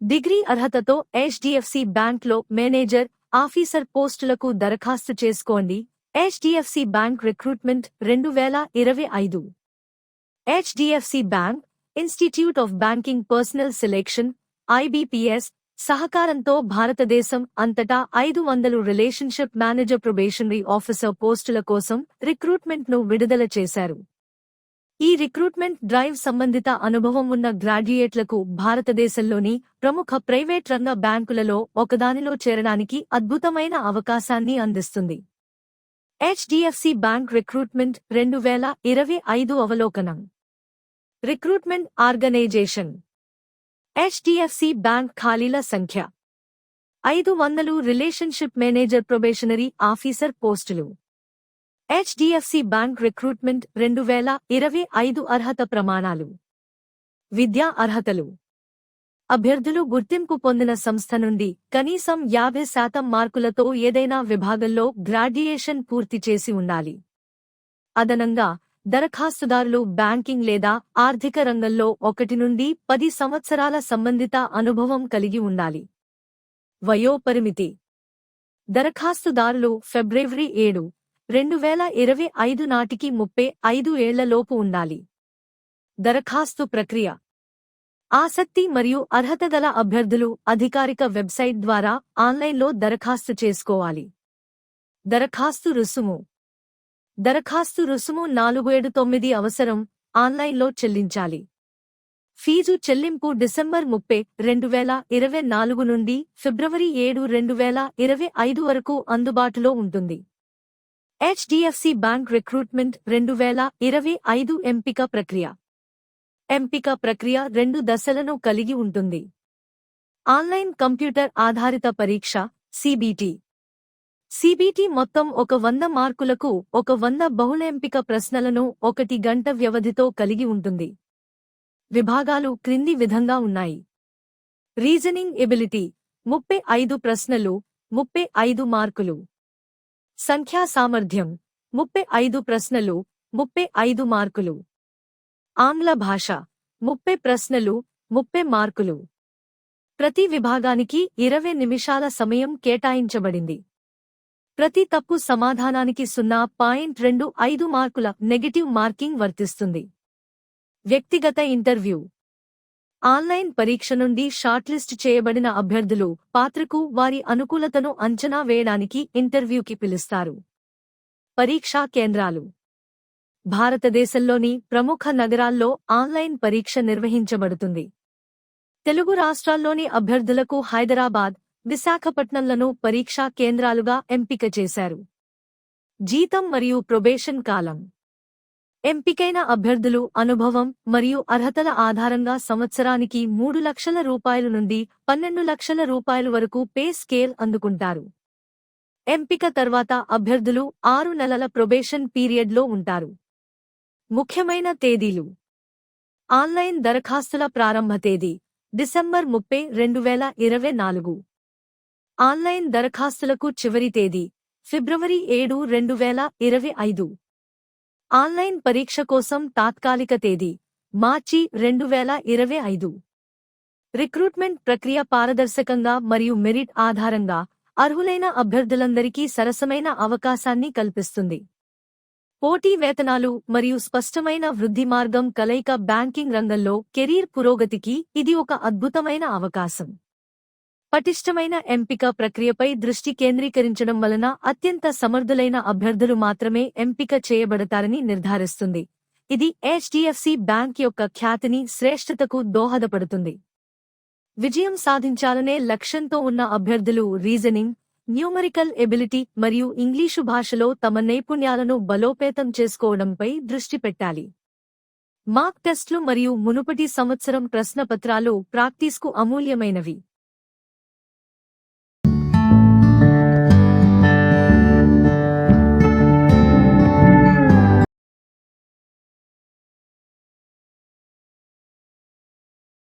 Degree అర్హతతో HDFC బ్యాంక్లో manager officer పోస్టులకు దరఖాస్తు చేసుకోండి. హెచ్డిఎఫ్సి బ్యాంక్ రిక్రూట్మెంట్ రెండు వేల ఇరవై ఐదు. HDFC bank institute of banking personnel selection IBPS సహకారంతో భారతదేశం అంతటా ఐదు వందలు రిలేషన్షిప్ మేనేజర్ ప్రొబేషనరీ ఆఫీసర్ పోస్టుల కోసం రిక్రూట్మెంట్ను విడుదల చేశారు. ఈ రిక్రూట్మెంట్ డ్రైవ్ సంబంధిత అనుభవం ఉన్న గ్రాడ్యుయేట్లకు భారతదేశంలోని ప్రముఖ ప్రైవేట్ రంగ బ్యాంకులలో ఒకదానిలో చేరడానికి అద్భుతమైన అవకాశాన్ని అందిస్తుంది. హెచ్డిఎఫ్సి బ్యాంక్ రిక్రూట్మెంట్ రెండు వేల ఇరవై ఐదు అవలోకనం. Recruitment organisation. హెచ్డిఎఫ్సి బ్యాంక్ ఖాళీల సంఖ్య. ఐదు వందలు రిలేషన్షిప్ మేనేజర్ ప్రొబేషనరీ ఆఫీసర్ పోస్టులు. హెచ్డిఎఫ్సి బ్యాంక్ రిక్రూట్మెంట్ రెండు వేల ఇరవై ఐదు అర్హత ప్రమాణాలు. విద్యా అర్హతలు. అభ్యర్థులు గుర్తింపు పొందిన సంస్థ నుండి కనీసం యాభై శాతం మార్కులతో ఏదైనా విభాగంలో గ్రాడ్యుయేషన్ పూర్తి చేసి ఉండాలి. అదనంగా దరఖాస్తుదారులు బ్యాంకింగ్ లేదా ఆర్థిక రంగంలో ఒకటి నుండి పది సంవత్సరాల సంబంధిత అనుభవం కలిగి ఉండాలి. వయోపరిమితి. దరఖాస్తుదారులు ఫిబ్రవరి ఏడు రెండు వేల ఇరవై ఐదు నాటికి ముప్పై ఐదు ఏళ్ళలోపు ఉండాలి. దరఖాస్తు ప్రక్రియ. ఆసక్తి మరియు అర్హత గల అభ్యర్థులు అధికారిక వెబ్సైట్ ద్వారా ఆన్లైన్లో దరఖాస్తు చేసుకోవాలి. దరఖాస్తు రుసుము. దరఖాస్తు రుసుము నాలుగు ఏడు తొమ్మిది అవసరం ఆన్లైన్లో చెల్లించాలి. ఫీజు చెల్లింపు డిసెంబర్ ముప్పై రెండు వేల ఇరవై నాలుగు నుండి ఫిబ్రవరి ఏడు రెండు వేల ఇరవై ఐదు వరకు అందుబాటులో ఉంటుంది. హెచ్డిఎఫ్సి బ్యాంక్ రిక్రూట్మెంట్ రెండు వేల ఇరవై ఐదు ఎంపిక ప్రక్రియ. ఎంపిక ప్రక్రియ రెండు దశలను కలిగి ఉంటుంది. ఆన్లైన్ కంప్యూటర్ ఆధారిత పరీక్ష సిబిటి. సిబిటి మొత్తం ఒక వంద మార్కులకు ఒక వంద బహుళ ఎంపిక ప్రశ్నలను ఒకటి గంట వ్యవధితో కలిగి ఉంటుంది. విభాగాలు క్రింది విధంగా ఉన్నాయి. రీజనింగ్ ఎబిలిటీ ముప్పై ఐదు ప్రశ్నలు ముప్పై ఐదు మార్కులు. సంఖ్యా సామర్థ్యం ముప్పై ఐదు ప్రశ్నలు ముప్పై ఐదు మార్కులు. ఆంగ్ల భాష ముప్పై ప్రశ్నలు ముప్పై మార్కులు. ప్రతి విభాగానికి ఇరవై నిమిషాల సమయం కేటాయించబడింది. ప్రతి తప్పు సమాధానానికి సున్నా పాయింట్ రెండు ఐదు మార్కుల నెగటివ్ మార్కింగ్ వర్తిస్తుంది. వ్యక్తిగత ఇంటర్వ్యూ ఆన్లైన్ పరీక్ష నుండి షార్ట్లిస్ట్ చేయబడిన అభ్యర్థులు పాత్రకు వారి అనుకూలతను అంచనా వేయడానికి ఇంటర్వ్యూకి పిలుస్తారు. పరీక్షా కేంద్రాలు. భారతదేశంలోని ప్రముఖ నగరాల్లో ఆన్లైన్ పరీక్ష నిర్వహించబడుతుంది. తెలుగు రాష్ట్రాల్లోని అభ్యర్థులకు హైదరాబాద్ విశాఖపట్నంలను పరీక్షా కేంద్రాలుగా ఎంపిక చేశారు. జీతం మరియు ప్రొబేషన్ కాలం. ఎంపికైన అభ్యర్థులు అనుభవం మరియు అర్హతల ఆధారంగా సంవత్సరానికి మూడు లక్షల రూపాయల నుండి పన్నెండు లక్షల రూపాయల వరకు పే స్కేల్ అందుకుంటారు. ఎంపిక తర్వాత అభ్యర్థులు ఆరు నెలల ప్రొబేషన్ పీరియడ్లో ఉంటారు. ముఖ్యమైన తేదీలు. ఆన్లైన్ దరఖాస్తుల ప్రారంభ తేదీ డిసెంబర్ ముప్పై రెండు వేల ఇరవై నాలుగు. ఆన్లైన్ దరఖాస్తులకు చివరి తేదీ ఫిబ్రవరి ఏడు రెండు వేల ఇరవై ఐదు. ఆన్లైన్ పరీక్ష కోసం తాత్కాలిక తేదీ మార్చి రెండు వేల ఇరవై ఐదు. రిక్రూట్మెంట్ ప్రక్రియ పారదర్శకంగా మరియు మెరిట్ ఆధారంగా అర్హులైన అభ్యర్థులందరికీ సరసమైన అవకాశాన్ని కల్పిస్తుంది. పోటీ వేతనాలు మరియు స్పష్టమైన వృద్ధి మార్గం కలయిక బ్యాంకింగ్ రంగంలో కెరీర్ పురోగతికి ఇది ఒక అద్భుతమైన అవకాశం. పటిష్టమైన ఎంపిక ప్రక్రియపై దృష్టి కేంద్రీకరించడం వలన అత్యంత సమర్థులైన అభ్యర్థులు మాత్రమే ఎంపిక చేయబడతారని నిర్ధారిస్తుంది. ఇది హెచ్డిఎఫ్సి బ్యాంక్ యొక్క ఖ్యాతిని శ్రేష్ఠతకు దోహదపడుతుంది. విజయం సాధించాలనే లక్ష్యంతో ఉన్న అభ్యర్థులు రీజనింగ్ న్యూమరికల్ ఎబిలిటీ మరియు ఇంగ్లీషు భాషలో తమ నైపుణ్యాలను బలోపేతం చేసుకోవడంపై దృష్టి పెట్టాలి. మాక్ టెస్ట్లు మరియు మునుపటి సంవత్సరం ప్రశ్నపత్రాలు ప్రాక్టీస్కు అమూల్యమైనవి.